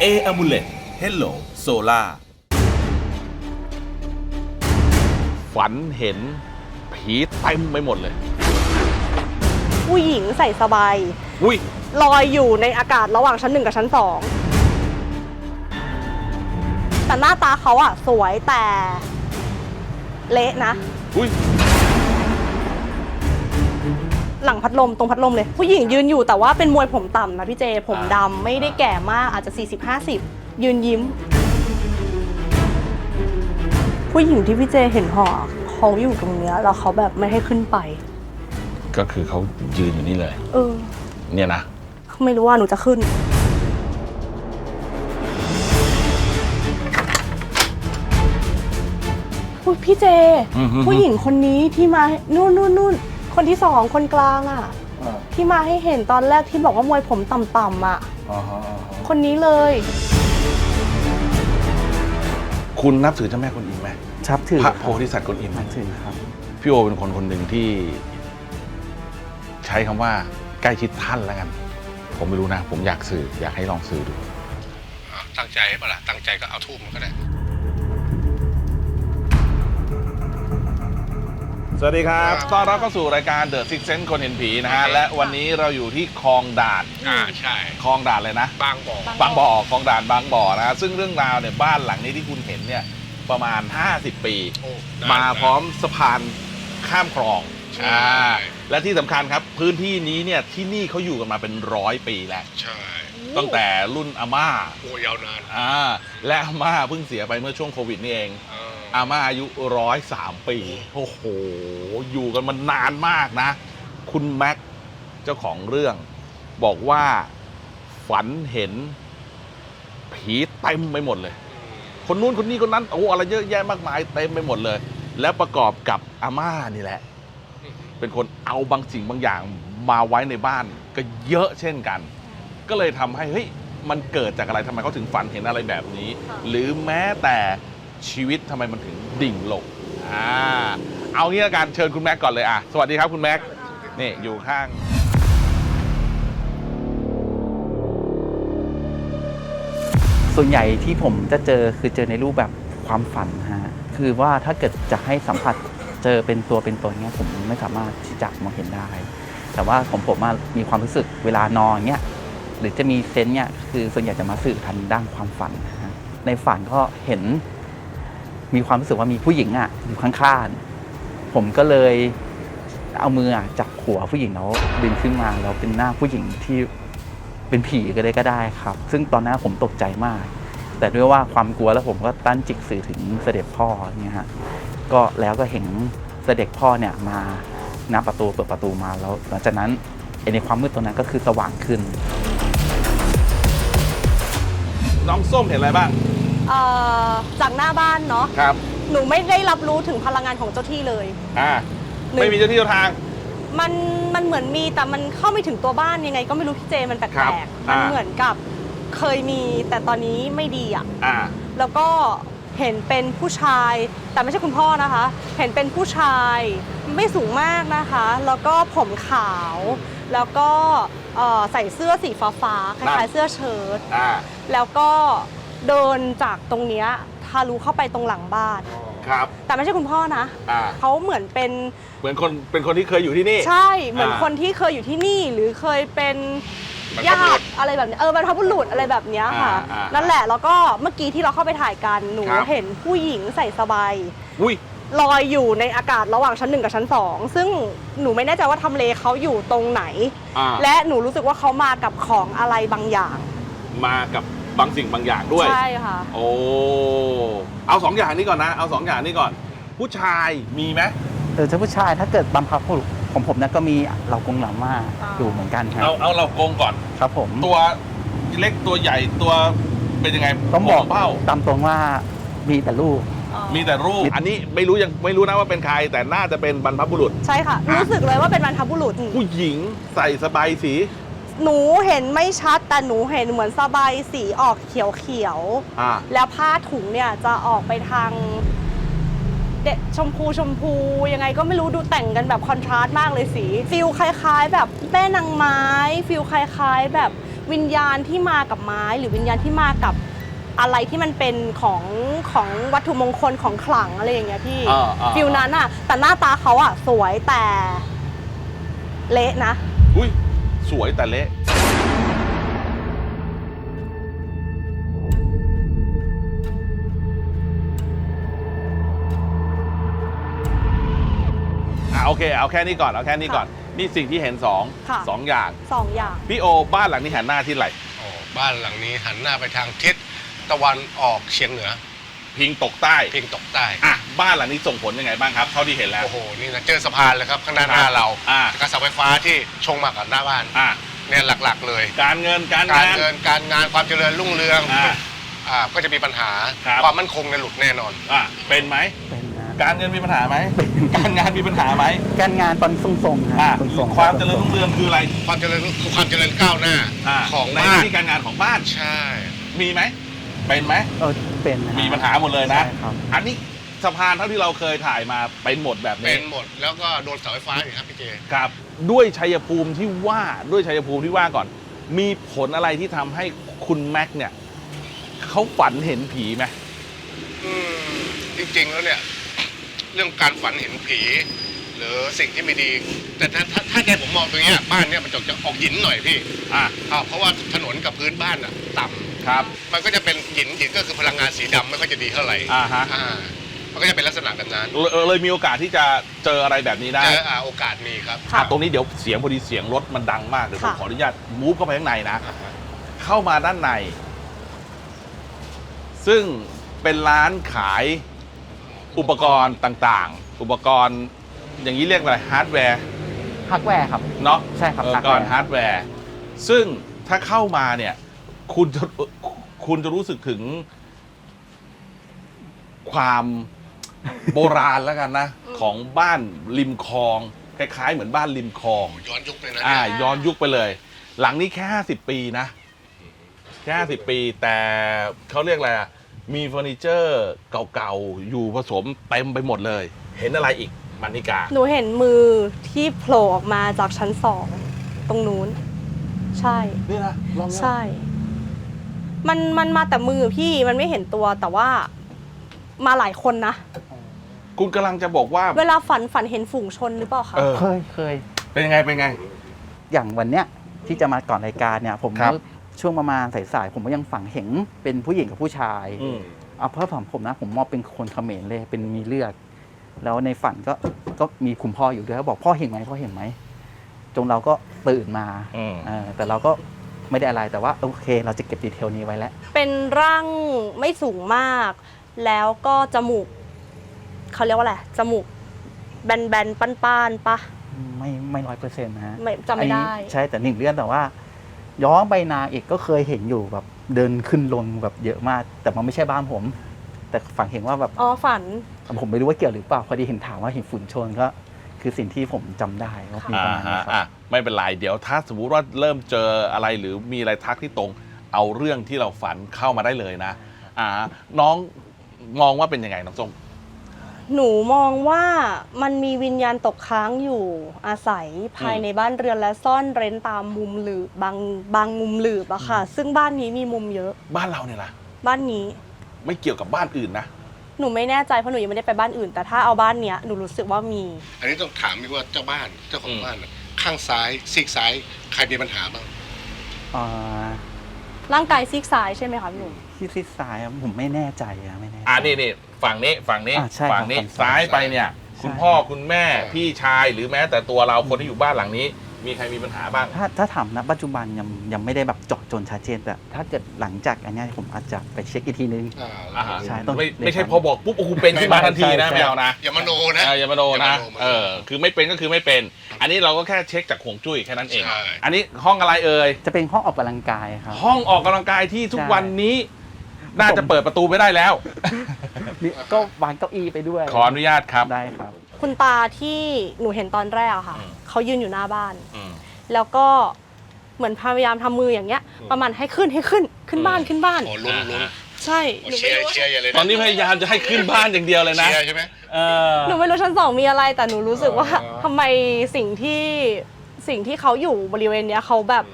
E-Amulet Hello Solar. ฝันเห็นผีเต็มไปหมดเลย ผู้หญิงใส่สบายอุ้ย ลอยอยู่ในอากาศระหว่างชั้นหนึ่งกับชั้นสองแต่หน้าตาเขาอะสวยแต่เละนะ อุ้ย หลังพัดลมตรงพัดลมเลย ผู้หญิงยืนอยู่แต่ว่าเป็นมวยผมต่ำนะพี่เจผมอ่าดำไม่ได้แก่มากอาจจะ 40-50 ยืนยิ้ม ผู้หญิงที่พี่เจเห็นห่อเขาอยู่ตรงเนี้ยแล้วเขาแบบไม่ให้ขึ้นไป ก็คือเขายืนอยู่นี่เลย เออ เนี่ยนะไม่รู้ว่าหนูจะขึ้นอุ๊ยพี่เจ อือฮึผู้หญิงคนนี้ที่มานู่นนู่นนู่นคนที่สองคนกลางอะที่มาให้เห็นตอนแรกที่บอกว่ามวยผมต่ำๆอะคนนี้เลย คุณนับถือเจ้าแม่กวน อิมไหมชับถือพระโพธิสัตว์กวนอิมนับถือครับ พี่โอเป็นคนคนหนึ่งที่ ใช้คำว่าใกล้ชิดท่านแล้วกัน ผมไม่รู้นะ ผมอยากสื่อ อยากให้ลองสื่อดูอะตั้งใจเปล่าล่ะตั้งใจก็เอาทูบมันก็ได้ สวัสดีครับต้อนรับเข้าสู่รายการ The Six Sense คนเห็นผีนะฮะ และวันนี้เราอยู่ที่คลองด่านอ่าใช่ คลองด่านเลยนะ บางบ่อบางบางบ่อคลองด่านบางบ่อนะฮะซึ่งเรื่องราวเนี่ยบ้านหลังนี้ที่คุณเห็นเนี่ย ประมาณ 50 ปี โอ้นน มาพร้อมสะพานข้ามคลองใช่ อ่าและที่สำคัญครับพื้นที่นี้เนี่ยที่นี่เขาอยู่กันมาเป็นร้อยปีแล้ว ใช่ตั้งแต่รุ่นอาม่าโอ้ยาวนานอ่าและอาม่าเพิ่งเสียไปเมื่อช่วงโควิดนี่เอง เอออาม่าอายุร้อยสามปี โอ้โห อยู่กันมานานมากนะ คุณแม็กเจ้าของเรื่อง บอกว่าฝันเห็นผีเต็มไปหมดเลย คนนู้นคนนี้คนนั้นโอ้อะไรเยอะแยะมากมายเต็มไปหมดเลย แล้วประกอบกับอาม่านี่แหละ เป็นคนเอาบางสิ่งบางอย่างมาไว้ในบ้านก็เยอะเช่นกัน ก็เลยทำให้เฮ้ยมันเกิดจากอะไรทำไมเขาถึงฝันเห็นอะไรแบบนี้ค่ะหรือแม้แต่ชีวิตทำไมมันถึงดิ่งลงอ่าเอางี้ละกันเชิญคุณแม็กก่อนเลยอะสวัสดีครับคุณแม็กนี่อยู่ข้าง ส่วนใหญ่ที่ผมจะเจอคือเจอในรูปแบบความฝันฮะคือว่าถ้าเกิดจะให้สัมผัสเจอเป็นตัวเป็นตนเนี้ยผมไม่สามารถที่จะมองเห็นได้ แต่ว่าของผมมีความรู้สึกเวลานอนเนี้ยหรือจะมีเซนส์เนี้ยคือส่วนใหญ่จะมาสื่อทันด้านความฝันนะฮะในฝันก็เห็น มีความรู้สึกว่ามีผู้หญิงอะอยู่ข้างๆผมก็เลยเอามือจับหัวผู้หญิงแล้วดึงขึ้นมาแล้วเป็นหน้าผู้หญิงที่ เป็นผีก็ได้ก็ได้ครับ ซึ่งตอนนั้นผมตกใจมาก แต่ด้วยว่าความกลัวแล้วผมก็ตั้นจิตสื่อถึงเสด็จพ่อเนี่ยฮะก็แล้วก็เห็นเสด็จพ่อเนี่ยมาหน้าประตูเปิดประตูมาแล้ว หลังจากนั้นไอ้ในความมืดตรงนั้นก็คือสว่างขึ้น น้องส้มเห็นอะไรบ้างเอ่อจากหน้าบ้านเนาะครับ หนูไม่ได้รับรู้ถึงพลังงานของเจ้าที่เลย อ่า หนึ่ง ไม่มีเจ้าที่เจ้าทาง มันมันเหมือนมีแต่มันเข้าไม่ถึงตัวบ้านยังไง ก็ไม่รู้พี่เจมันแปครัลบกๆมันอ่าเหมือนกับเคยมีแต่ตอนนี้ไม่ดีอะ อ่า แล้วก็เห็นเป็นผู้ชาย แต่ไม่ใช่คุณพ่อนะคะ เห็นเป็นผู้ชายไม่สูงมากนะคะ แล้วก็ผมขาว แล้วก็เอ่อใส่เสื้อสีฟ้าฟ้าๆคนั่ล้ายน ๆเสื้อเชิ้ตอ่าแล้วก็เดินจากตรงเนี้ยทะลุเข้าไปตรงหลังบ้าน ครับ แต่ไม่ใช่คุณพ่อนะอ่า เขาเหมือนเป็น เหมือนคนเป็นคนที่เคยอยู่ที่นี่ ใช่ เหมือนอ่าคนที่เคยอยู่ที่นี่หรือเคยเป็นบรรพญาบุรุษติอะไรแบบเนี้ยเออบรรพบุรุษอะไรแบบเนี้ยค่ะ อ่าอ่านั่นแหละแล้วก็เมื่อกี้ที่เราเข้าไปถ่ายกันหนูครับ เห็นผู้หญิงใส่สบายอุ้ย ลอยอยู่ในอากาศระหว่างชั้นหนึ่งกับชั้นสองซึ่งหนูไม่แน่ใจว่าทำเลเขาอยู่ตรงไหน อ่า และหนูรู้สึกว่าเขามากับของอะไรบางอย่าง มากับ บางสิ่งบางอย่างด้วย ใช่ค่ะ โอ้เอาสองอย่างนี้ก่อนนะ เอาสองอย่างนี้ก่อน ผู้ชายมีไหมเออถ้าผู้ชายถ้าเกิดบำพับของผมนะก็มีเหล่ากงเหล่ามาอ่า อยู่เหมือนกันครับเอาเอาเราโกงก่อน ครับผมตัวเล็กตัวใหญ่ตัวเป็นยังไงต้องบอกเป้า ตามตรงว่ามีแต่ลูก มีแต่รูป อันนี้ไม่รู้ยังไม่รู้นะว่าเป็นใคร แต่น่าจะเป็นบรรพบุรุษ ใช่ค่ะ รู้สึกเลยว่าเป็นบรรพบุรุษ ผู้หญิงใส่สบายสี หนูเห็นไม่ชัดแต่หนูเห็นเหมือนสบายสีออกเขียวเขียวๆอ่าแล้วผ้าถุงเนี่ยจะออกไปทางเดะชมพูชมพูยังไงก็ไม่รู้ดูแต่งกันแบบคอนทราสต์มากเลยสีฟิลคล้ายๆ แบบแม่นางไม้ฟิลคล้ายๆ แบบวิญญาณที่มากับไม้ หรือวิญญาณที่มากับอะไรที่มันเป็นของของวัตถุมงคลของขลังอะไรอย่างเงี้ยพี่อ่าอ่า ฟิลนั้นอะแต่หน้าตาเขาอะสวยแต่เละนะ อุ้ย สวยแต่เละอะโอเค เอาแค่นี้ก่อน เอาแค่นี้ก่อน นี่สิ่งที่เห็นสองค่ะ สองอย่าง สองอย่าง พี่โอบ้านหลังนี้หันหน้าที่ไหน โอ้บ้านหลังนี้หันหน้าไปทางทิศตะวันออกเฉียงเหนือ พิงตกใต้เพียงตกใต้อะบ้านหลังนี้ส่งผลยังไงบ้างครับเท่าที่เห็นแล้ว โอ้โหนี่นะเจอสะพานเลยครับข้างหน้าหน้าเราอ่ากระเสาไฟฟ้าที่ชงมากับหน้าบ้านอะเนี่ยหลักๆเลย การเงินการการงาน เงินการงานความเจริญรุ่งเรืองอ่าอ่าก็จะมีปัญหาครับ ความมั่นคงในยหลุดแน่นอน อะเป็นไหมเป็นนะการเงินมีปัญหาไหมการงานมีปัญหาไหมการงานตอนทรงๆอะฮะทรงๆความเจริญรุ่งเรืองคืออะไรความเจริญคือความเจริญก้าวหน้าอะของในบ้านที่การงานของบ้านใช่ มีไหม เป็นไหมเออเป็นนะฮะมีปัญหาหมดเลยนะ ใช่ครับ อันนี้สะพานเท่าที่เราเคยถ่ายมาเป็นหมดแบบเป็นี้นหมดแล้วก็โดนเสาไฟฟ้าอีกครับพี่เจ ครับ ด้วยชัยภูมิที่ว่าด้วยชัยภูมิที่ว่าก่อน มีผลอะไรที่ทำให้คุณแม็กซ์เนี่ยเขาฝันเห็นผีไหมอืมจริงๆแล้วเนี่ย เรื่องการฝันเห็นผี หรือสิ่งที่ไม่ดี แต่ถ้าถ้าถ้าใจผมมองตรงเนี้ยบ้านเนี่ยมันจะจะออกหินหน่อยพี่อะอ่าเพราะว่าถนนกับพื้นบ้านอะต่ำครับ มันก็จะเป็นหินหินก็คือพลังงานสีดำไม่ค่อยจะดีเท่าไหร่อ่าฮะ อ่ามันก็จะเป็นลักษณะแบบนั้นเลยเลยมีโอกาสที่จะเจออะไรแบบนี้ได้เจออ่าโอกาสมีครับอะตรงนี้เดี๋ยวเสียงพอดีเสียงรถมันดังมากเดี๋ยวผมค่ะ ขออนุญาตมูฟเข้าไปข้างในนะอ่าฮะเข้ามาด้านใน ซึ่งเป็นร้านขายอุปกรณ์ต่างๆ อุปกรณ์ อย่างนี้เรียกอะไรฮาร์ดแวร์ฮาร์ดแวร์ครับ เนาะใช่ครับอุปกรณ์ฮาร์ดแวร์ซึ่งถ้าเข้ามาเนี่ย คุณจะคุณจะรู้สึกถึง ความโบราณแล้วกันนะ ของบ้านริมคลอง คล้ายๆ เหมือนบ้านริมคลอง ย้อนยุคเลยนะอ่าเนี่ยย้อนยุคไปเลย หลังนี้แค่ห้าสิบปีนะ แค่ห้าสิบปี แต่เขาเรียกอะไรอะมีเฟอร์นิเจอร์เก่าๆ อยู่ผสมเต็มไปหมดเลย เห็นอะไรอีก มานิกา หนูเห็นมือที่โผล่ออกมาจากชั้นสองตรงนู้น ใช่ นี่นะลองนะใช่ มันมันมาแต่มือพี่มันไม่เห็นตัวแต่ว่ามาหลายคนนะ คุณกำลังจะบอกว่า เวลาฝันฝันเห็นฝูงชนหรือเปล่าคะ เออ เคยเคย เป็นยังไง เป็นไง อย่างวันเนี้ยที่จะมาก่อนรายการเนี่ย ผมครับ ช่วงประมาณสายๆผมก็ยังฝังเห็นเป็นผู้หญิงกับผู้ชายอืม เอาเพราะผมผมนะ ผมมองเป็นคนเขมรเลยเป็นมีเลือด แล้วในฝันก็ก็มีคุณพ่ออยู่ด้วยเขาบอกพ่อเห็นไหมพ่อเห็นไหมจงเราก็ตื่นมาอืม เออแต่เราก็ไม่ได้อะไรแต่ว่าโอเค เราจะเก็บดีเทลนี้ไว้แล้ว เป็นร่างไม่สูงมาก แล้วก็จมูกเขาเรียกว่าอะไรจมูก แบนๆป้านๆปะไม่ไม่ร้อยเปอร์เซ็นต์นะฮะไม่จำไม่ได้ อันนี้ใช่แต่หนึ่งเรื่องแต่ว่า ย้อนไปนานอีกก็เคยเห็นอยู่แบบเดินขึ้นลงแบบเยอะมาก แต่มันไม่ใช่บ้านผม แต่ฝังเห็นว่าแบบ อ๋อฝัน ผมไม่รู้ว่าเกี่ยวหรือเปล่าพอดีเห็นถามว่าเห็นฝุ่นชนก็ คือสิ่งที่ผมจำได้ว่ามีประมาณนี้อ่าคอ่ารับไม่เป็นไรเดี๋ยวถ้าสมมุติว่าเริ่มเจออะไรหรือมีอะไรทักที่ตรง เอาเรื่องที่เราฝันเข้ามาได้เลยนะอ่าน้องมองว่าเป็นยังไงน้องส้ม หนูมองว่ามันมีวิญญาณตกค้างอยู่อาศัยภายในบ้านเรือนและซ่อนเร้นตามมุมหลืบบางบางมุมหลืบอะค่ะ ซึ่งบ้านนี้มีมุมเยอะบ้านเราเนี่ยล่ะ บ้านนี้ ไม่เกี่ยวกับบ้านอื่นนะ หนูไม่แน่ใจเพราะหนูยังไม่ได้ไปบ้านอื่น แต่ถ้าเอาบ้านเนี้ยหนูรู้สึกว่ามี อันนี้ต้องถามว่าเจ้าบ้านเจ้าขออืงมบ้านน่ะข้างซ้ายซีกซ้ายใครมีปัญหาบ้างอ่าร่างกายซีกซ้ายใช่ไหมคะพี่หนุ่มที่ซิดซ้ายอะผมไม่แน่ใจอะไม่แน่ใจ อ่านี่นี่ฝั่งนี้ฝั่งนี้อ่าใช่ครับฝั่งนี้ฝั่งซ้าซ้ายยไปเนี่ย คุณใช่พ่อคุณแม่ใช่พี่ชายหรือแม้แต่ตัวเราคนที่อยู่บ้านหลังนี้ มีใครมีปัญหาบ้าง ถ้าถ้าถามณปัจจุบันยังยังไม่ได้แบบเจาะจนชัดเจนแต่ถ้าเกิดหลังจากอันเนี้ยผมอาจจะไปเช็คอีกทีนึง อ่าอ่าฮะใช่ต้องไม่ไม่ใช่พอบอกปุ๊บโอ้โหเป็นขึ้นมาทันทีนะใช่ ไม่เอานะอย่ามาโนนะ เอออย่ามาโดนนะอย่ามาโดนเออคือไม่เป็นก็คือไม่เป็น อันนี้เราก็แค่เช็คจากห่วงจุ้ยแค่นั้นเอง ใช่ อันนี้ห้องอะไรเอ่ยจะเป็นห้องออกกำลังกายครับ ห้องออกกำลังกายที่ทุกใช่วันนี้ น่าจะเปิดประตูไม่ได้แล้วนี่ก็วางเก้าอี้ไปด้วยขออนุญาตครับ ได้ครับ คุณตาที่หนูเห็นตอนแรกอะค่ะ อืม เขายืนอยู่หน้าบ้าน อืม แล้วก็เหมือนพยายามทำมืออย่างเงี้ย ประมาณให้ขึ้นให้ขึ้นขึ้นบ้านขึ้นบ้าน โอ้ลุ้นลุ้นใช่โอ้หนูเชีไม่ยร์รู้ว่าเชียร์อย่าเลยะตอนนี้พยายามจะให้ขึ้นบ้านอย่างเดียวเลยนะ เชียร์ใช่ไหม เออ หนูไม่รู้ชั้นสองมีอะไร แต่หนูรู้สึกว่าอ๋อ ทำไมสิ่งที่สิ่งที่เขาอยู่บริเวณเนี้ยเขาแบบ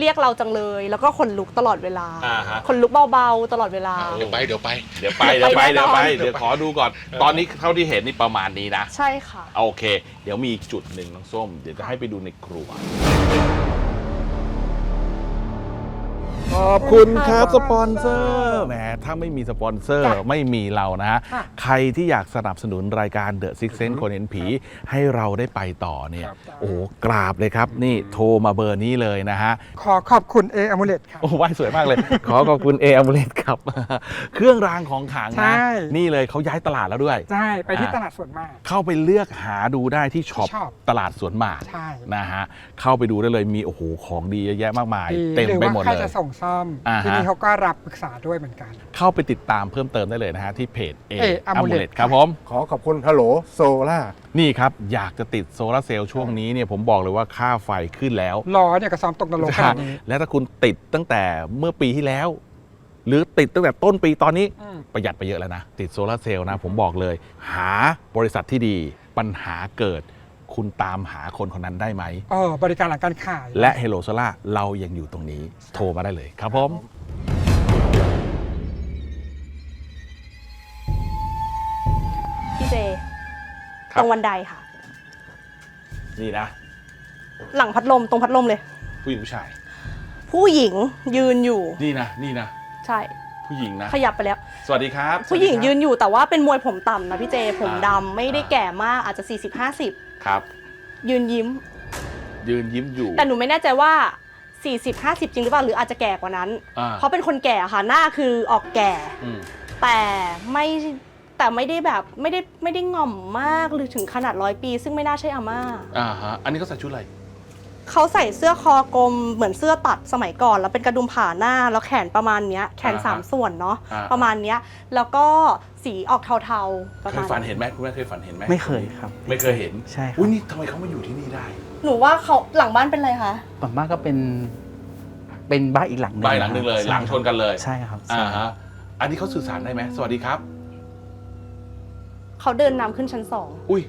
เรียกเราจังเลย แล้วก็ขนลุกตลอดเวลาอ่าฮะ ขนลุกเบาๆตลอดเวลา เดี๋ยวไปเดี๋ยวไป เดี๋ยวไปเดี๋ยวไปไปแน่นอนเดี๋ยวไปเดี๋ยวขอดูก่อน ตอนนี้เท่าที่เห็นนี่ประมาณนี้นะ ใช่ค่ะ โอเค เดี๋ยวมีอีกจุดหนึ่งน้องส้ม เดี๋ยวจะให้ไปดูในครัว อบคุณครับสปอนเซอร์แหมถ้าไม่มีสปอนเซอร์ไม่มีเรานะฮะค่ะ ใครที่อยากสนับสนุนรายการ The Six Sense คนเห็นผีให้เราได้ไปต่อเนี่ยโอ้โหกราบเลยครับ นี่โทรมาเบอร์นี้เลยนะฮะ ขอขอบคุณเออมูเลตครับโอ้ไหวสวยมากเลย ขอขอบคุณเออ m มเลตครับ เครื่องรางของขลังใช่ นะ นี่เลยเขาย้ายตลาดแล้วด้วย ใช่ ไปที่อ่า ตลาดสวนมาก เข้าไปเลือกหาดูได้ที่ช็อปช็อปตลาดสวนหมากใช่ นะฮะ เข้าไปดูได้เลยมีโอ้โหของดีเยอะแยะมากมายดีเต็มหรือไปว่าหมดใครเลย จะส่งซ่อมอ่าฮะ ที่นี่เขาก็รับปรึกษาด้วยเหมือนกัน เข้าไปติดตามเพิ่มเติมได้เลยนะฮะ ที่เพจเอ A อ Amulet มูเลตครับผม ขอขอบคุณฮัลโหลโซล่า นี่ครับ อยากจะติดโซลาร์เซลล์ช่วงนี้เนี่ยผมบอกเลยว่าค่าไฟขึ้นแล้วล้อเนี่ยก็ซ้อมตกนรกขนาดนี้และถ้าคุณติดตั้งแต่เมื่อปีที่แล้ว หรือติดตั้งแต่ต้นปีตอนนี้ อืม ประหยัดไปเยอะแล้วนะ ติดโซลาร์เซลล์นะ ผมบอกเลย หาบริษัทที่ดีปัญหาเกิด คุณตามหาคนคนนั้นได้ไหม เออบริการหลังการขาย และ Hello Solar เรายังอยู่ตรงนี้โทรมาได้เลยครับผม พี่เจ ครับ ตรงบันไดค่ะ นี่นะ หลังพัดลมตรงพัดลมเลย ผู้หญิงผู้ชาย ผู้หญิงยืนอยู่ นี่นะ นี่นะ ใช่ ผู้หญิงนะ ขยับไปแล้ว สวัสดีครับผู้หญิงสวัสดียืครับนอยู่แต่ว่าเป็นมวยผมต่ำนะพี่เจผมอ่าดำไม่ได้แก่มากอาจจะ 40 ครับ50ยืนยิ้ม ยืนยิ้มอยู่ แต่หนูไม่แน่ใจว่า 40 50 จริงหรือเปล่าหรืออาจจะแก่กว่านั้น อ่า เพราะเป็นคนแก่ค่ะหน้าคือออกแก่ อืมแต่ไม่แต่ไม่ได้แบบไม่ได้ไม่ได้ง่อมมากหรือถึงขนาดร้อยปี ซึ่งไม่น่าใช่อาม่า อ่าฮะอันนี้เขาใส่ชุดอะไร เขาใส่เสื้อคอกลมเหมือนเสื้อตัดสมัยก่อน แล้วเป็นกระดุมผ่าหน้าแล้วแขนประมาณเนี้ยแขนอ่าฮะสามส่วนเนาะอ่า ประมาณเนี้ยแล้วก็สีออกเทาๆประเคมายณฝันเห็นไหมคุณแม่เคยฝันเห็นไหมไม่เคยครับ ไม่เคยเห็นใช่ครับ อุ้ยนี่ทำไมเขามาอยู่ที่นี่ได้หนูว่าเขาหลังบ้านเป็นไรคะ ส่วนมากก็เป็น เป็นบ้านอีกหลังหนึงบ้านหลังหนึ่งเลยใช่หลังชนกันเลยใช่ครับอ่าใช่ฮะอันนี้เขาสื่อสารได้ไหมสวัสดีครับ เขาเดินนำขึ้นชั้นสอง อุ้ย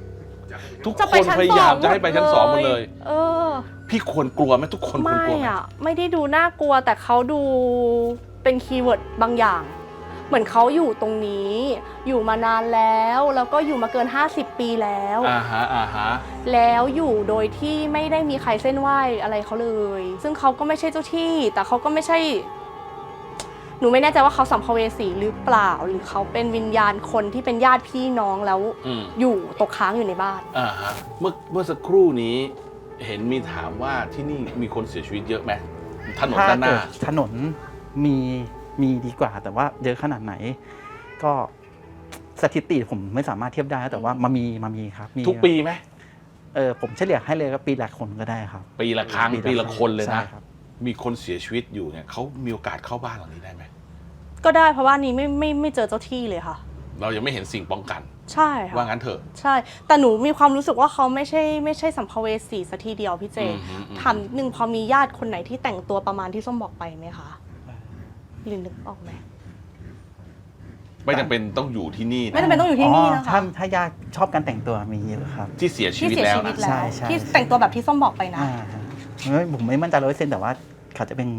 ทุกจะคไปนชั้นพสยายาอมงจะให้ไปชั้นสองหมดเลย เออ พี่ควรกลัวไหมทุกคนควรไม่กลัวไหมอะไม่ได้ดูน่ากลัวแต่เขาดูเป็นคีย์เวิร์ดบางอย่าง เหมือนเขาอยู่ตรงนี้ อยู่มานานแล้ว แล้วก็อยู่มาเกิน 50 ปีแล้ว อ่าฮะอ่าฮะแล้วอยู่โดยที่ไม่ได้มีใครเส้นไหวอะไรเขาเลย ซึ่งเขาก็ไม่ใช่เจ้าที่ แต่เขาก็ไม่ใช่ หนูไม่แน่ใจว่าเขาสัมภเวสีหรือเปล่า หรือเขาเป็นวิญญาณคนที่เป็นญาติพี่น้องแล้ว อืมอยู่ตกค้างอยู่ในบ้าน อ่าฮะเมื่อเมื่อสักครู่นี้ เห็นมีถามว่าที่นี่มีคนเสียชีวิตเยอะไหมถนนถ้าด้านหน้าเกิดถนนมีมีดีกว่า แต่ว่าเยอะขนาดไหน ก็สถิติผมไม่สามารถเทียบได้แต่ว่ามามีมามีครับมีทุกปีไหมเออผมเฉลี่ยให้เลยก็ปีละคนก็ได้ครับ ปีละครั้งปีละคนเลยนะ ใช่ครับ มีคนเสียชีวิตอยู่เนี่ยเขามีโอกาสเข้าบ้านหลังนี้ได้ไหมก็ได้เพราะว่านี้ไม่ไม่ไม่เจอเจ้าที่เลยค่ะ เรายังไม่เห็นสิ่งป้องกัน ใช่ค่ะ ว่างั้นเถอะ ใช่ แต่หนูมีความรู้สึกว่าเขาไม่ใช่ไม่ใช่สัมภเวสีสัทีเดียวพี่เจอืมอืมอืม ถามนิดนึงพอมีญาติคนไหนที่แต่งตัวประมาณที่ส้มบอกไปไหมคะหรือนึกออกไหม ไม่จำเป็นต้องอยู่ที่นี่ไม่นะจำเป็นต้องอยู่ที่นี่นะถ้าคะ ถ้ายากชอบการแต่งตัวมีเยอะครับ ที่เสียชีที่วิตเสียแล้วชีวินะตแล้ว ใช่ใช่ ที่แต่งตัวแบบที่ส้มบอกไปนะ อ่าเฮ้ยผมไม่มั่นใจร้อยเซนแต่ว่าเขาจะเป็น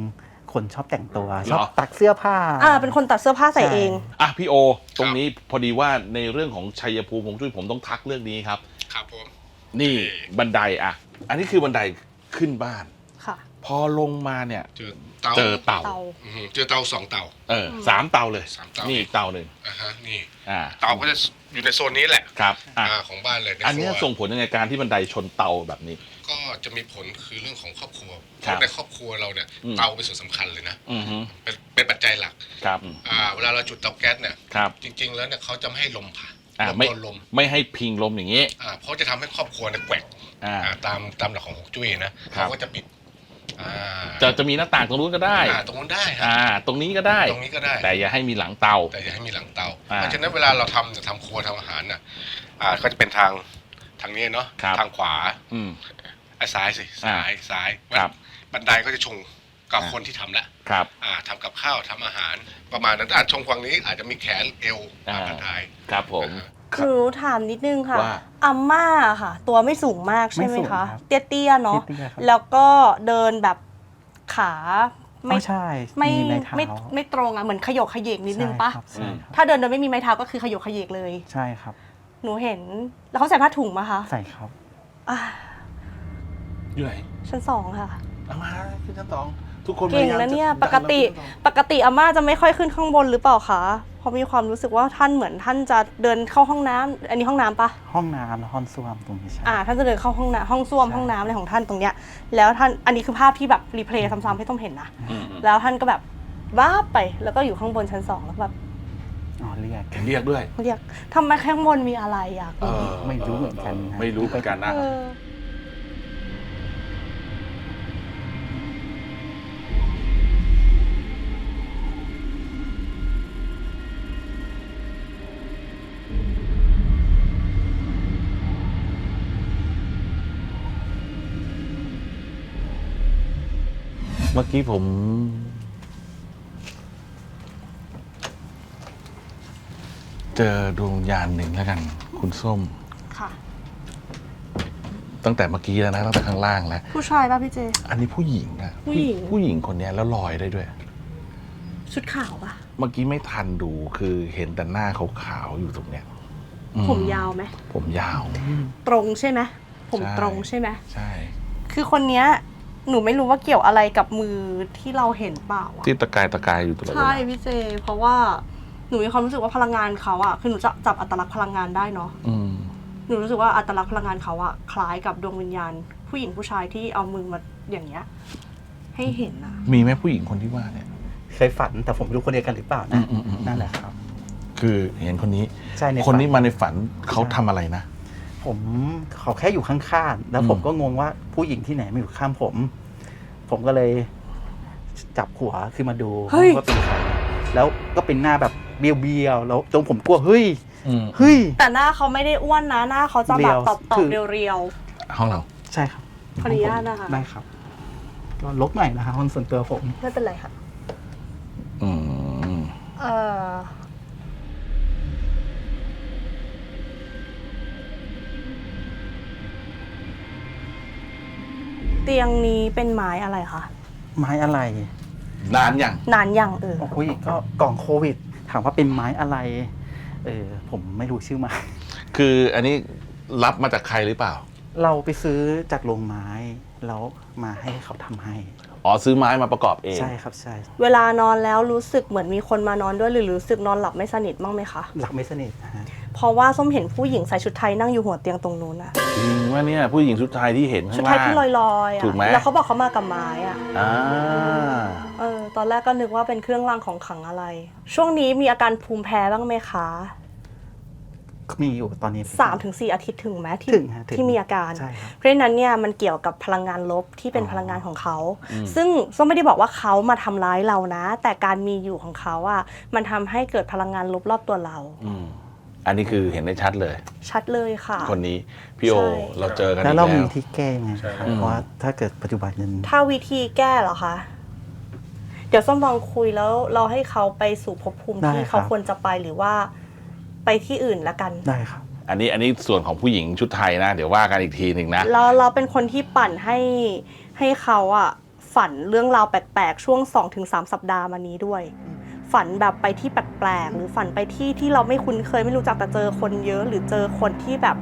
คนชอบแต่งตัวเหรอชอบตักเสื้อผ้า อ่า เป็นคนตัดเสื้อผ้าใส่ใช่เอง อะพี่โอ ตรงนี้พอดีว่าในเรื่องของชัยภูมิผมช่วยผมต้องทักเรื่องนี้ครับ ครับผมนี่บันไดอะ อันนี้คือบันไดขึ้นบ้าน ค่ะ พอลงมาเนี่ย เจอเตาเจอเต่าเตา อื้อหือเจอเตาสองเตา เออสามเตาเลยสามเตานี่ อีกเตาหนึ่งอ่าฮะนี่อ่าเตาก็จะอยู่ในโซนนี้แหละครับอะอ่าของบ้านเลยใอันเนี้ยครัวส่งผลยังไงการที่บันไดชนเตาแบบนี้ ก็จะมีผลคือเรื่องของครอบครัวเพครับราะในครอบครัวเราเนี่ยอืม เตาเป็นส่วนสำคัญเลยนะอือฮึเป็นเป็นปัจจัยหลักครับอ่าเวลาเราจุดเตาแก๊สเนี่ย ครับ จริง ๆ แล้วเนี่ยเขาจะไม่ให้ลมผ่านอ่าลมไม่โดนลมไม่ให้พิงลมอย่างนี้ อ่าเพราะจะทำให้ครอบครัวเนี่ยแกว่งอ่า อ่าตามตามหลักของฮวงจุ้ยนะครัเขาบ ก็จะปิดอ่าจะจะมีหน้าต่างตรงนู้นก็ได้ อ่าตรงนู้นได้ฮะอ่า ตรงนี้ก็ได้ ตรงนี้ก็ได้ แต่อย่าให้มีหลังเตา แต่อย่าให้มีหลังเตา อ่าเพราะฉะนั้นเวลาเราทำจะทำครัวทำอาหารน่ะอ่าก็จะเป็นทางทางนี้เนาะครับ ทางขวา อืม ไอ้ซ้ายสิอ่าซ้ายซ้ายครับบันไดก็จะชงกับอ่าคนที่ทำแล้วครับอ่าทำกับข้าวทำอาหาร ประมาณนั้นอาจชงฝั่งนี้อาจจะมีแขนเอวอ่าบันไดครับผมหนูถามนิดนึงค่ะว่าอาม่าค่ะ ตัวไม่สูงมากใช่ไหมไม่สูงคะครับเตี้ยๆเนาะเตี้ยๆครับแล้วก็เดินแบบขาไม่ไม่ใช่ไม่มีไม้เท้าไม่ไม่ตรงอะเหมือนขยกขยเยกนิดนึงปะใช่ครับใช่ครับถ้าเดินโดยไม่มีไม้เท้าก็คือขยกขยเยกเลย ใช่ครับ หนูเห็นแล้วเขาใส่ผ้าถุงมาคะใส่ครับ อะอยู่ไหนชั้นสองค่ะ เอามาขึ้นชั้นสองทุกคนเก่งพยายามนะเนี่ยจะปกติดันเราขึ้นชั้นสอง ปกติอาม่าจะไม่ค่อยขึ้นข้างบนหรือเปล่าคะเพราะมีความรู้สึกว่าท่านเหมือนท่านจะเดินเข้าห้องน้ำอันนี้ห้องน้ำปะห้องน้ำและห้องส้วมตรงนี้ใช่ อ่า ท่านจะเดินเข้าห้องน้ำห้องส้วมใช่ ห้องน้ำอะไรของท่านตรงเนี้ย แล้วท่านอันนี้คือภาพที่แบบรีเพลย์ซ้ำๆให้ต้องเห็นนะอืมอืมแล้วท่านก็แบบว้าบไปแล้วก็อยู่ข้างบนชั้นสองแล้วแบบอ๋อเรียก เรียกด้วย เรียกทำไมข้างบนมีอะไรอะเออไม่รู้เหมือนกันนะ ไม่รู้เหมือนกันนะ เออ เมื่อกี้ผม เจอดวงวิญญาณหนึ่งแล้วกัน คุณส้ม ค่ะ ตั้งแต่เมื่อกี้แล้วนะตั้งแต่ข้างล่างแล้ว ผู้ชายป่ะพี่เจ อันนี้ผู้หญิงนะผู้หญิง ผู้หญิงคนเนี้ยแล้วลอยได้ด้วย ชุดขาวป่ะ เมื่อกี้ไม่ทันดูคือเห็นแต่หน้าขาวๆอยู่ตรงเนี้ยอืผมยาวไหมผมยาว ตรงใช่ไหมผมใช่ ตรงใช่ไหม ใช่ คือคนเนี้ย หนูไม่รู้ว่าเกี่ยวอะไรกับมือที่เราเห็นเปล่าอะที่ตะกายตะกายอยู่ตลอดเวใช่ลาพี่เจ เพราะว่าหนูมีความรู้สึกว่าพลังงานเขาอะคือหนูจะจับอัตลักษณ์พลังงานได้เนาะอืมหนูรู้สึกว่าอัตลักษณ์พลังงานเขาอะคล้ายกับดวงวิญญาณ ผู้หญิงผู้ชายที่เอามือมาอย่างเงี้ย ให้เห็นนะมีไหมผู้หญิงคนที่ว่าเนี่ยเคยฝันแต่ผมไม่รู้คนเดียวกันหรือเปล่าอืนะมอืมอืมนั่นแหละครับ คือเห็นคนนี้ ใช่ในคนนี้ฝัมาในฝันเขาทำอะไรนะ ผมเขาแค่อยู่ข้างๆ แล้วอืมผมก็งงว่าผู้หญิงที่ไหนมาอยู่ข้างผม ผมก็เลยจับหัวขึ้นมาดูเฮ้ย ว่าเป็นใครแล้วก็เป็นหน้าแบบเบี้ยวๆแล้วจนผมกลัวเฮ้ยอืมเฮ้ย แต่หน้าเขาไม่ได้อ้วนนะหน้าเขาจะแบบเรียวตอบตอคืบอเรียวห้องเรา ใช่ครับขออนุญาตนะคะได้ครับก็ลบหน่อยนะครับห้องส่วนตัวผมๆไม่เป็นไรค่ะ อืม เออ เตียงนี้เป็นไม้อะไรคะ ไม้อะไร นานยังนานยังเออ โอ้ยก็กล่องโควิด ถามว่าเป็นไม้อะไร เออผมไม่รู้ชื่อไม้ คืออันนี้รับมาจากใครหรือเปล่า เราไปซื้อจากโรงไม้แล้วมาให้เขาทำให้ อ๋อซื้อไม้มาประกอบเอง ใช่ครับใช่เวลานอนแล้วรู้สึกเหมือนมีคนมานอนด้วยหรือรู้สึกนอนหลับไม่สนิทบ้างไหมคะ หลับไม่สนิทนะฮะเพราะว่าส้มเห็นผู้หญิงใส่ชุดไทยนั่งอยู่หัวเตียงตรงนู้นอะจริงว่าเนี่ยผู้หญิงชุดไทยที่เห็นชุข้าดงไทยล่างที่ลอยๆอะถูกไหม แล้วเขาบอกเขามากับไม้อะอ่าเออตอนแรกก็นึกว่าเป็นเครื่องรางของขลังอะไร ช่วงนี้มีอาการภูมิแพ้บ้างไหมคะ มีอยู่ตอนนี้สามถึงสี่อาทิตย์ถึงไหมที่ถึงฮะถึง ที่มีอาการ ใช่ครับ เพราะฉะนั้นเนี่ยมันเกี่ยวกับพลังงานลบที่เป็นอ๋อพลังงานของเขา อืม ซึ่งส้มไม่ได้บอกว่าเขามาทำร้ายเรานะ แต่การมีอยู่ของเขาอะมันทำให้เกิดพลังงานลบรอบตัวเรา อืมอันนี้คือเห็นได้ชัดเลย ชัดเลยค่ะ คนนี้พี่โอใช่ เราเจอกันแล้วอีกเรามีแล้วที่แก้ไงครับอืมเพราะว่าถ้าเกิดปัจจุบันนั้นถ้าวิธีแก้เหรอคะ เดี๋ยวส้มลองคุยแล้วเราให้เขาไปสู่ภพภูมิที่เขาควรจะไปหรือว่า ไปที่อื่นละกัน ได้ครับ อันนี้อันนี้ส่วนของผู้หญิงชุดไทยนะ เดี๋ยวว่ากันอีกทีหนึ่งนะแล้วเราเป็นคนที่ปั่นให้ให้เขาอะฝันเรื่องราวแปลกๆ ช่วง 2-3 สัปดาห์มานี้ด้วย ฝันแบบไปที่แปลกๆ หรือฝันไปที่ที่เราไม่คุ้นเคยไม่รู้จักแต่เจอคนเยอะ หรือเจอคนที่แบบ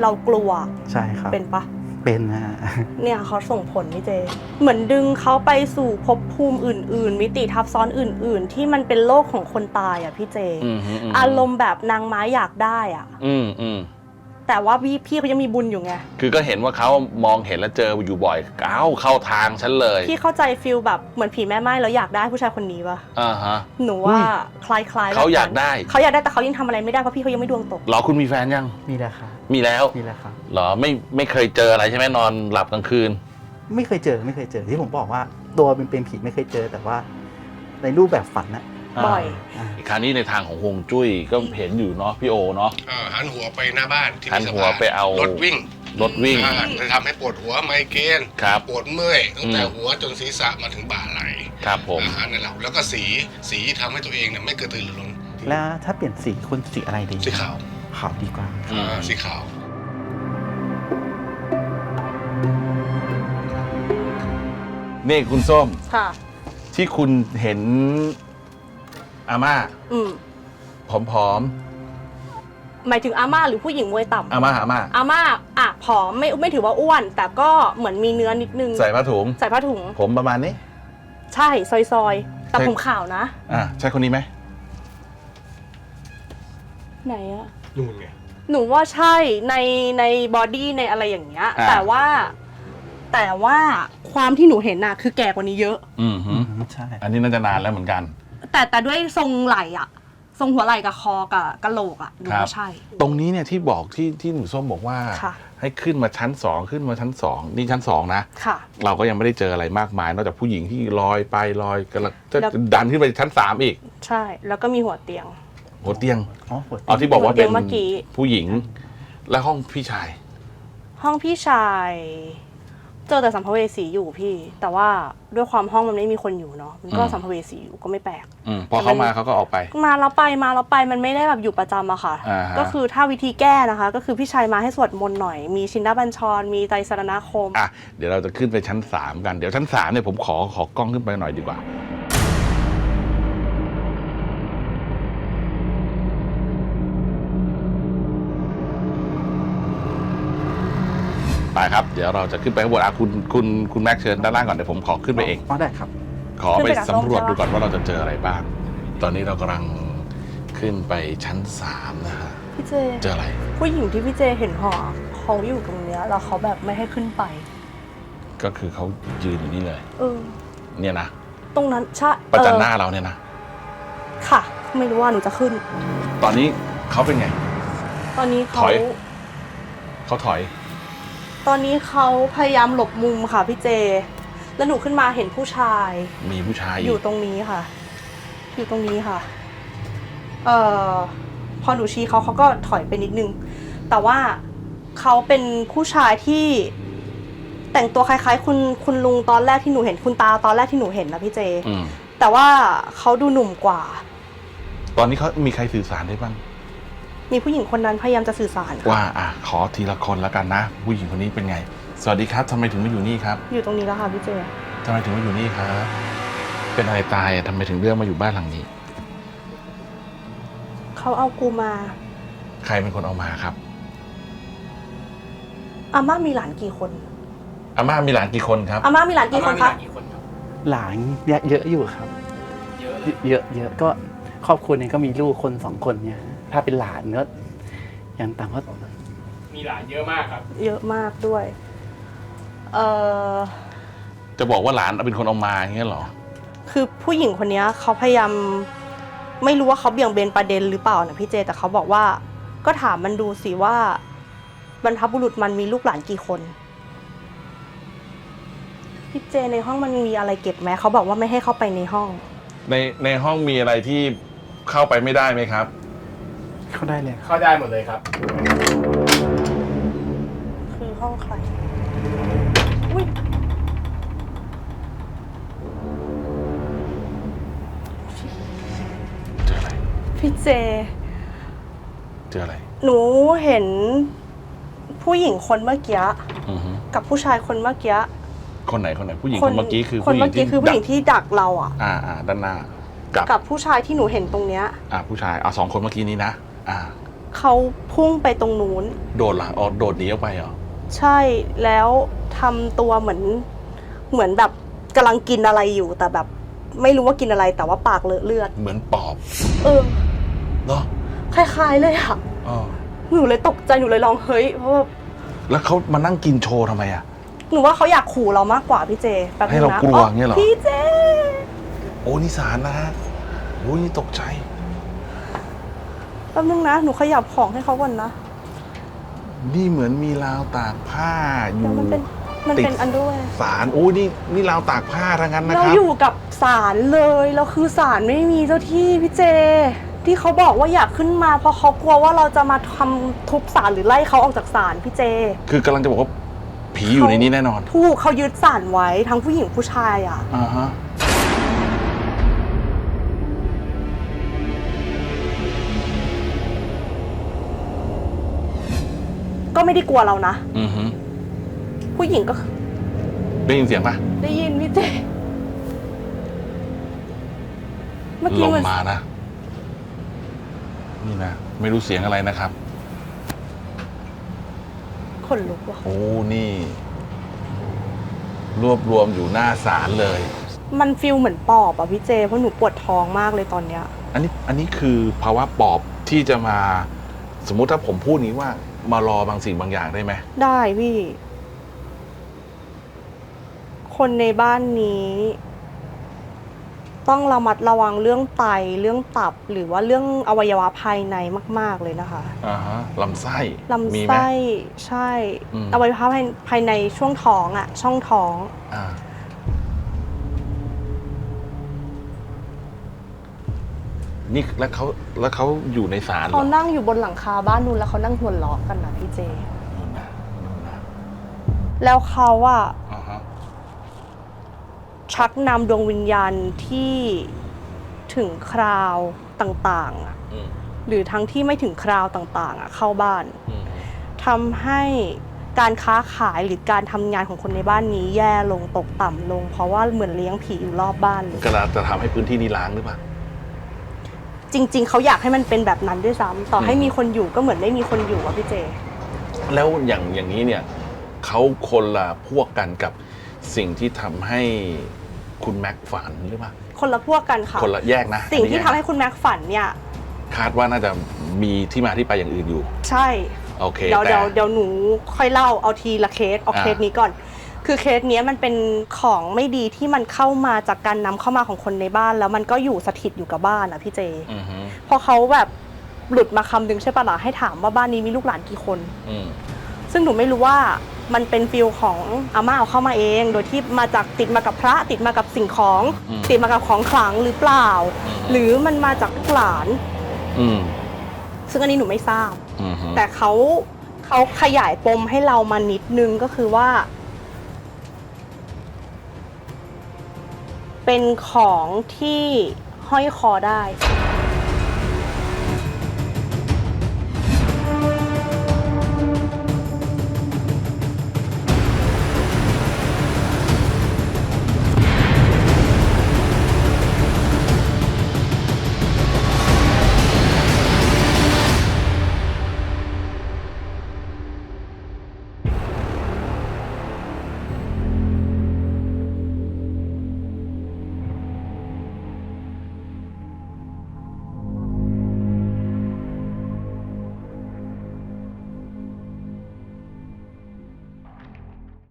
เรากลัวใช่ครับ เป็นปะ เป็นนะฮะเนี่ยเขาส่งผลพี่เจ เหมือนดึงเขาไปสู่ภพภูมิอื่น ๆ มิติทับซ้อนอื่น ๆ ที่มันเป็นโลกของคนตายอะพี่เจอืมฮึมอารมณ์แบบนางไม้อยากได้อะ อืมอืม แต่ว่าพี่พี่เขายังมีบุญอยู่ไง คือก็เห็นว่าเขามองเห็นแล้วเจออยู่บ่อยเอ้าเข้าทางฉันเลย พี่เข้าใจฟิลแบบเหมือนผีแม่ไม้แล้วอยากได้ผู้ชายคนนี้ปะอ่าฮะ หนูว่าคล้ายๆเขาอยากได้ เขาอยากได้แต่เขายังทำอะไรไม่ได้เพราะพี่เขายังไม่ดวงตก เหรอคุณมีแฟนยัง มีแล้วครับมีแล้ว มีแล้วครับเหรอไม่ไม่เคยเจออะไรใช่ไหมนอนหลับกลางคืน ไม่เคยเจอไม่เคยเจอที่ผมบอกว่า ตัวเป็นเป็นผีไม่เคยเจอแต่ว่า ในรูปแบบฝันนะ บ่อยาคราวนี้ในทางของฮวงจุ้ยก็เห็นอยู่เนาะพี่โอเนาะเอ่อหันหัวไปหน้าบ้านที่หันมีสะหัวพานไปเอารถวิ่งรถวิ่ง อ่าจะทำให้ปวดหัวไมเกรนครับปวดเมื่อยตั้งแต่อืม หัวจนศีรษะมาถึงบ่าไหล่ครับผม อาหารในเราแล้วก็สีสีทำให้ตัวเองเนี่ยไม่กระตือรือร้นแล้วถ้าเปลี่ยนสีคุณสีอะไรดีสีขาวขาวดีกว่า อืม อ่าสีขาว นี่คุณส้มค่ะ ที่คุณเห็น อาม่าอืมผอมหมายถึงอาม่าหรือผู้หญิงมวยต่ำๆอาม่าอาม่าอาม่าอะผอมไม่ไม่ถือว่าอ้วน แต่ก็เหมือนมีเนื้อนิดนึงใส่ผ้าถุง ใส่ผ้าถุง ผมประมาณนี้ ใช่ซอยๆแต่ใช่ ผมขาวนะ อ่าใช่คนนี้ไหมไหนอะนู่นไง หนูว่าใช่ในในบอดี้ในอะไรอย่างเงี้ยแต่ว่า แต่ว่าความที่หนูเห็นน่ะ คือแก่กว่านี้เยอะ อืมฮึอืมใช่ อันนี้น่าจะนานแล้วเหมือนกัน แต่แต่ด้วยทรงไหล่อะทรงหัวไหล่กับคอกับกะโหลกอะหนูครับว่าใช่ ตรงนี้เนี่ยที่บอกที่ที่หนูส้มบอกว่า ค่ะ ให้ขึ้นมาชั้นสองขึ้นมาชั้นสองนี่ชั้นสองนะ ค่ะ เราก็ยังไม่ได้เจออะไรมากมาย นอกจากผู้หญิงที่ลอยไปลอยกำลังจะแล้ว ดันขึ้นไปชั้นสามอีกใช่ แล้วก็มีหัวเตียงหัวเตียงอ๋อหัวเอาที่บอกว่าหัวเตีเป็ยนงเมื่อกี้ ผู้หญิง และห้องพี่ชาย ห้องพี่ชาย เจอแต่สัมภเวสีอยู่พี่ แต่ว่าด้วยความห้องมันไม่มีคนอยู่เนาะมันก็อืม สัมภเวสีอยู่ก็ไม่แปลกอมพอเขามาเขาก็ออกไป มาแล้วไปมาแล้วไปมันไม่ได้แบบอยู่ประจำอะค่ะ อ่าฮะ ก็คือถ้าวิธีแก้นะคะ ก็คือพี่ชายมาให้สวดมนต์หน่อย มีชินดาบัญชร มีไตรสรณคม อะเดี๋ยวเราจะขึ้นไปชั้นสามกัน เดี๋ยวชั้นสามเนี่ยผมขอขอกล้องขึ้นไปหน่อยดีกว่า ไปครับ เดี๋ยวเราจะขึ้นไปข้างบนอะคุณคุณคุณแม็กเชิญด้านล่างก่อนเดี๋ยวผมขอขึ้นไปเอง อ๋อได้ครับ ขอขึ้นไปไปกับสำรวจส้มใช่ปะดูก่อนว่าเราจะเจออะไรบ้าง ตอนนี้เรากำลังขึ้นไปชั้นสามนะฮะพี่เจ เจออะไร ผู้หญิงที่พี่เจเห็นห่อเขาอยู่ตรงเนี้ยแล้วเขาแบบไม่ให้ขึ้นไป ก็คือเขายืนอยู่นี่เลย เออ เนี่ยนะตรงนั้นใช่ประจันเออหน้าเราเนี่ยนะค่ะ ไม่รู้ว่าหนูจะขึ้น ตอนนี้เขาเป็นไง ตอนนี้ถเขาอยเขาถอย ตอนนี้เขาพยายามหลบมุมค่ะพี่เจ แล้วหนูขึ้นมาเห็นผู้ชาย มีผู้ชายอยู่ตรงนี้ค่ะ อยู่ตรงนี้ค่ะ เอ่อ พอหนูชี้เขาเขาก็ถอยไปนิดนึง แต่ว่าเขาเป็นผู้ชายที่แต่งตัวคล้ายๆ คุณคุณลุงตอนแรกที่หนูเห็นคุณตาตอนแรกที่หนูเห็นนะพี่เจ อืมแต่ว่าเขาดูหนุ่มกว่า ตอนนี้เขามีใครสื่อสารได้บ้าง มีผู้หญิงคนนั้นพยายามจะสื่อสารค่ะว่าอะขอทีละคนแล้วกันนะ ผู้หญิงคนนี้เป็นไง สวัสดีครับทำไมถึงมาอยู่นี่ครับอยู่ตรงนี้แล้วค่ะพี่เจทำไมถึงมาอยู่นี่ครับ เป็นอะไรตายอะทำไมถึงเลือกมาอยู่บ้านหลังนี้ เขาเอากูมาใครเป็นคนเอามาครับ อาม่ามีหลานกี่คนอาม่ามีหลานกี่คนครับ อาม่ามีหลานกี่คนคะหลานเยอะเยอะอยู่ครับ เยอะเยอะเยอะก็ครอบครัวเนี่ยก็มีลูกคนสองคนเนี่ย ถ้าเป็นหลานก็อย่างต่ำก็มีหลานเยอะมากครับ เยอะมากด้วย เอ่อจะบอกว่าหลานเป็นคนเอามาอย่างเงี้ยเหรอ คือผู้หญิงคนเนี้ยเขาพยายามไม่รู้ว่าเขาเบี่ยงเบนประเด็นหรือเปล่านะพี่เจแต่เขาบอกว่า ก็ถามมันดูสิว่าบรรพบุรุษมันมีลูกหลานกี่คน พี่เจในห้องมันมีอะไรเก็บไหมเขาบอกว่าไม่ให้เข้าไปในห้อง ในในห้องมีอะไรที่เข้าไปไม่ได้ไหมครับ เข้าได้เลยครับเข้าได้หมดเลยครับ คือห้องใครอุ้ยเจออะไร พี่เจ เจออะไรหนูเห็นผู้หญิงคนเมื่อกี้อือฮึกับผู้ชายคนเมื่อกี้คนไหนคนไหนผู้หญิงคนเมื่อกี้คือคนเมื่อกี้คือผู้หญิงดักที่ดักเราอะ อ่าอ่าด้านหน้ากับกับผู้ชายที่หนูเห็นตรงเนี้ย อ่าผู้ชายอ่าสองคนเมื่อกี้นี้นะ อ่า เขาพุ่งไปตรงนู้น โดดเหรออ๋อโดดหนีออกไปเหรอ ใช่แล้วทำตัวเหมือน เหมือนแบบกำลังกินอะไรอยู่แต่แบบ ไม่รู้ว่ากินอะไรแต่ว่าปากเลอะเลือด เหมือนปอบเออ เนาะคล้าย ๆ เลยอะอ๋อหนูเลยตกใจหนูเลยร้องเฮ้ยเพราะว่าแล้วเขามานั่งกินโชว์ทำไมอะ หนูว่าเขาอยากขู่เรามากกว่าพี่เจแป๊บนึงนะให้เรากลัวอย่างเงี้ยเหรอ พี่เจ โอ้นี่สารนะฮะโอ้นี่ตกใจ แป๊บนึงนะ หนูขยับของให้เขาก่อนนะนี่เหมือนมีราวตากผ้าอเดี๋ยยู่วมันเป็นมันติดเป็นอันด้วย สารโอ้นี่นี่ราวตากผ้าทั้งนั้นนะเราครับ อยู่กับศาลเลยแล้วคือศาลไม่มีเจ้าที่พี่เจ ที่เขาบอกว่าอยากขึ้นมา เพราะเขากลัวว่าเราจะมาทำทุบศาลหรือไล่เขาออกจากศาลพี่เจ คือกำลังจะบอกว่าผีอยู่ในนี้แน่นอน ถูกเขายึดศาลไว้ทั้งผู้หญิงผู้ชายอะ อ่าฮะ ก็ไม่ได้กลัวเรานะ อือฮึผู้หญิงก็ได้ยินเสียงปะได้ยินพี่เจเมื่อลกี้มมันมานะ นี่นะ ไม่รู้เสียงอะไรนะครับ ขนลุกว่ะ โอ้ นี่ รวบรวมอยู่หน้าศาลเลย มันฟิลเหมือนปอบอะพี่เจ เพราะหนูปวดท้องมากเลยตอนเนี้ย อันนี้อันนี้คือภาวะปอบที่จะมา สมมุติถ้าผมพูดนี้ว่า มารอบางสิ่งบางอย่างได้ไหมได้พี่ คนในบ้านนี้ ต้องระมัดระวังเรื่องไตเรื่องตับหรือว่าเรื่องอวัยวะภายในมาก ๆ เลยนะคะอ่าฮะลำไส้ลำมีไหม ไส้ใช่ อืม อวัยวะภายภายในช่วงท้องอะช่องท้อง อ่า นี่แล้วเขาแล้วเขาอยู่ในศาลเหรเขาอนั่งอยู่บนหลังคาบ้านนู้นแล้วเขานั่งหัวเราะกันนะพี่เจ นู่นนะนู่นนะแล้วเขาอะอ่าฮะชักนำดวงวิญญาณที่ถึงคราวต่างๆอะอืมหรือทั้งที่ไม่ถึงคราวต่างๆอะเข้าบ้านอืมทำให้การค้าขายหรือการทำงานของคนในบ้านนี้แย่ลงตกต่ำลง เพราะว่าเหมือนเลี้ยงผีอยู่รอบบ้านเลยก็จะทำให้พื้นที่นี้ล้างหรือเปล่า จริง ๆเขาอยากให้มันเป็นแบบนั้นด้วยซ้ำต่อให้อืมมีคนอยู่ก็เหมือนไม่มีคนอยู่อะพี่เจ แล้วอย่างอย่างนี้เนี่ยเขาคนละพวกกันกับสิ่งที่ทำให้คุณแม็กฝันหรือเปล่าคนละพวกกันค่ะ คนละแยกนะสิ่งอันที่นี้ทำแยให้กคุณแม็กฝันเนี่ย คาดว่าน่าจะมีที่มาที่ไปอย่างอื่นอยู่ ใช่ โอเคเดี๋ยวแต่ เดี๋ยวเดี๋ยวหนูค่อยเล่าเอาทีละเคสเอาอ่า เคสนี้ก่อน คือเคสเนี้ยมันเป็นของไม่ดีที่มันเข้ามาจากการนำเข้ามาของคนในบ้าน แล้วมันก็อยู่สถิตอยู่กับบ้านอะพี่เจ อือฮึพอเขาแบบหลุดมาคำนึงใช่ปะล่ะให้ถามว่าบ้านนี้มีลูกหลานกี่คน อืมซึ่งหนูไม่รู้ว่ามันเป็นฟิลของอาม่าเอาเข้ามาเอง โดยที่มาจากติดมากับพระติดมากับสิ่งของ อืมติดมากับของขลังหรือเปล่าอืมหรือมันมาจากลูกหลาน อืมซึ่งอันนี้หนูไม่ทราบ อืมฮึแต่เขาเขาขยายปมให้เรามานิดนึงก็คือว่า เป็นของที่ห้อยคอได้